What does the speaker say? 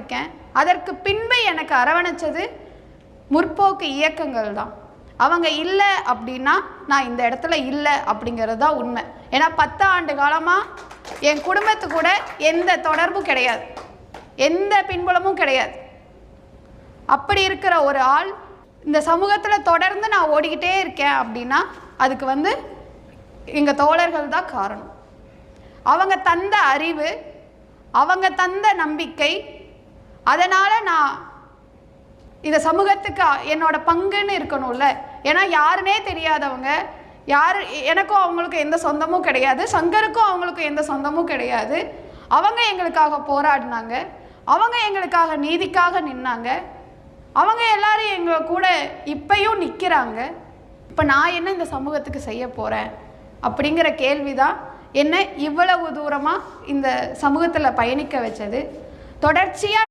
இருக்கேன். அதற்கு பின்பு எனக்கு அரவணைச்சது முற்போக்கு இயக்கங்கள் தான். அவங்க இல்லை அப்படின்னா நான் இந்த இடத்துல இல்லை அப்படிங்கிறது தான் உண்மை. ஏன்னா பத்து ஆண்டு காலமாக என் குடும்பத்து கூட எந்த தொடர்பும் கிடையாது. எந்த பின்புலமும் கிடையாது. அப்படி இருக்கிற ஒரு ஆள் இந்த சமூகத்தில் தொடர்ந்து நான் ஓடிக்கிட்டே இருக்கேன் அப்படின்னா அதுக்கு வந்து எங்கள் தோழர்கள் தான் காரணம். அவங்க தந்த அறிவு அவங்க தந்த நம்பிக்கை அதனால் நான் இந்த சமூகத்துக்கு என்னோட பங்குன்னு இருக்கணும்ல. ஏன்னா யாருனே தெரியாதவங்க யார் எனக்கும் அவங்களுக்கும் எந்த சொந்தமும் கிடையாது. சங்கருக்கும் அவங்களுக்கும் எந்த சொந்தமும் கிடையாது. அவங்க எங்களுக்காக போராடினாங்க. அவங்க எங்களுக்காக நீதிக்காக நின்னாங்க. அவங்க எல்லாரும் எங்கள் கூட இப்பையும் நிற்கிறாங்க இப்போ நான் என்ன இந்த சமூகத்துக்கு செய்ய போகிறேன் அப்படிங்கிற கேள்வி தான் என்ன இவ்வளவு தூரமாக இந்த சமூகத்தில் பயணிக்க வச்சது. தொடர்ச்சியாக